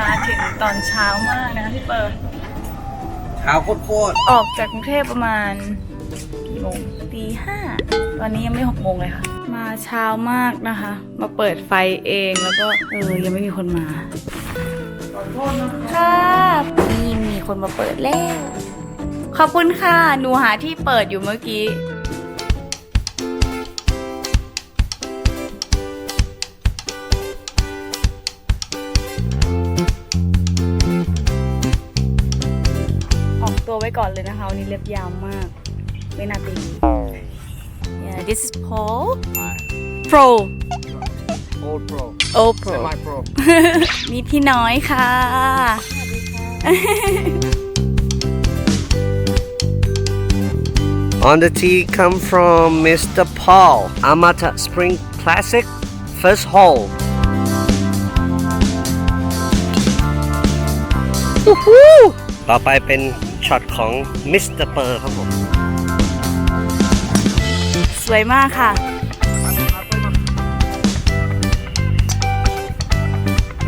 มาถึงตอนเช้ามากนะคะพี่เปิร์เช้าโคตรออกจากกรุงเทพประมาณกี่โมงตีห้าตอนนี้ยังไม่หกโมงเลยค่ะ มาเช้ามากนะคะ มาเปิดไฟเองแล้วก็เออยังไม่มีคนมาค่ะนี่มีคนมาเปิดแล้ว ขอบคุณค่ะ หนูหาที่เปิดอยู่เมื่อกี้ ตัวไว้ก่อนเลยนะคะวันนี้เล็บยาวมาก ไม่น่าตี Yeah this is Paul Pro old pro Oh Pro semi pro นี่พี่น้อยค่ะ On the tee come from Mr. Paul Amata Spring Classic first hole อู้หูต่อไปเป็น ช็อตของ Mr. p e r ครับผม สวยมากค่ะ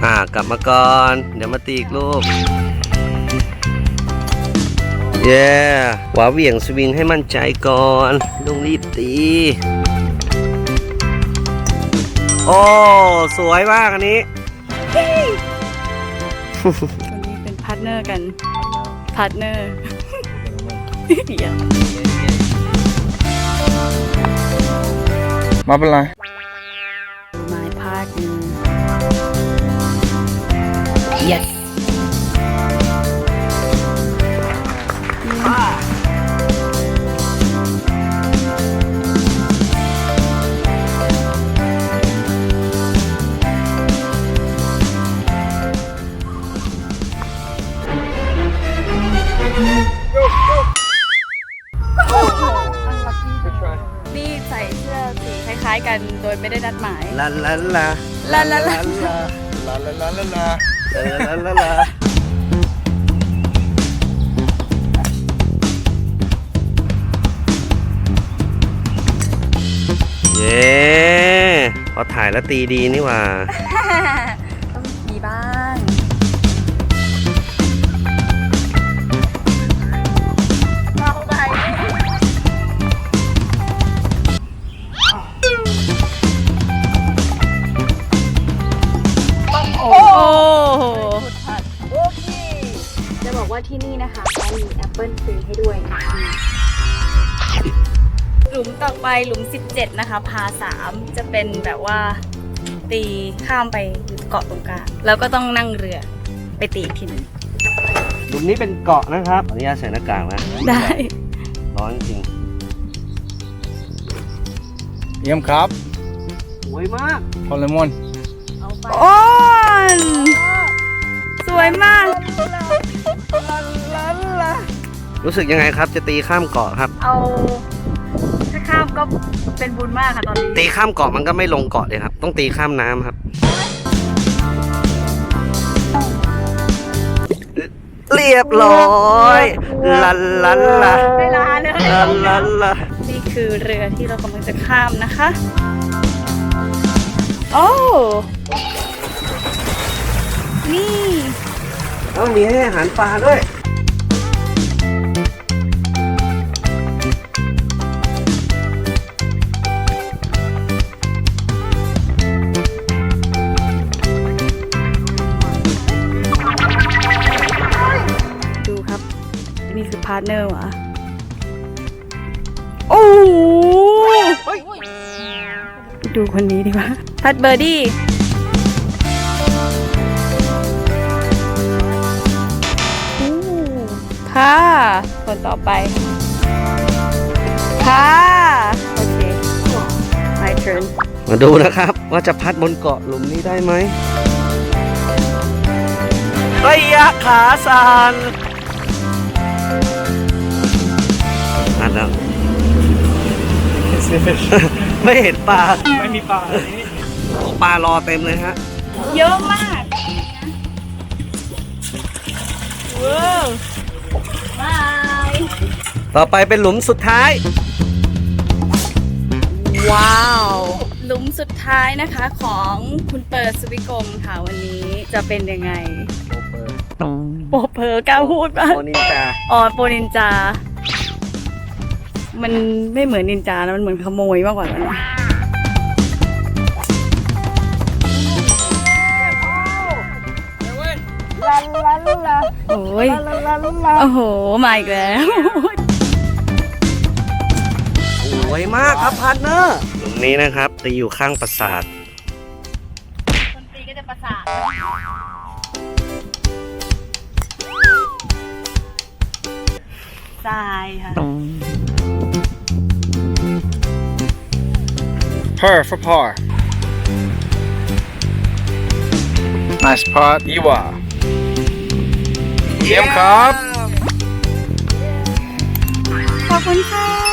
อ่ากลับมาก่อน เดี๋ยวมาตีอีกลูก เย้หวาเหวี่ยงสวิงให้มั่นใจก่อนลุงรีบตี โอ้ สวยมากอันนี้ วันนี้เป็นพาร์ทเนอร์กัน พาร์ทเนอร์อย่าไม่เป็นไร กันโดยไม่ได้นัดหมาย ลาลาลาลาลาลา ลาลาลาลาลาลาลาลาลาเย้พอถ่ายแล้วตีดีนี่หว่า ที่นี่นะคะเขามีแอปเปิลฟรีให้ด้วยหลุมต่อไปหลุม 17 นะคะ พา 3 จะเป็นแบบว่าตีข้ามไปเกาะตรงกลางแล้วก็ต้องนั่งเรือไปตีอีกทีหนึงหลุมนี้เป็นเกาะนะครับขออนุญาตใส่หน้ากากนะได้ ร้อนจริงเยี่ยมครับสวยมากพอลเลมอนโอ้นส วยมาก รู้สึกยังไงครับ จะตีข้ามเกาะครับ เอาถ้าข้ามก็เป็นบุญมากค่ะตอนนี้ตีข้ามเกาะมันก็ไม่ลงเกาะเลยครับ ต้องตีข้ามน้ำครับ เรียบร้อยลันลันลาเวลาเลยลันลันลานี่คือเรือที่เรากำลังจะข้ามนะคะ โอ้ นี่ แล้วมีให้อาหารปลาด้วยดูครับ นี่คือพาร์ทเนอร์วะโอ้โหดูคนนี้ดีกว่าพัดเบอร์ดี้ ค่ะ คนต่อไป ค่ะ โอเค my turn มาดูนะครับว่าจะพัดบนเกาะหลุมนี้ได้ไหมระยะขาสั่นอันแล้วไม่เห็นปลา ไม่มีปลาอันนี้โอ้ปลารอเต็มเลยฮะ เยอะมากว้าวบาย ต่อไปเป็นหลุมสุดท้าย ว้าว หลุมสุดท้ายนะคะของคุณเปิดสวิกรมค่ะวันนี้จะเป็นยังไง โปเพอกล้าพูดปะโอนินจาอ๋อโปนินจา มันไม่เหมือนนินจานะมันเหมือนขโมยมากกว่านั้น โอ้ยโอ้โห มาอีกแล้ว สวยมากครับพาร์ทเนอร์ตรงนี้นะครับจะอยู่ข้างปราสาทดนตรีก็จะประสาททรายค่ะ Per for par Nice part อีว่า เยี่ยมครับ ขอบคุณค่ะ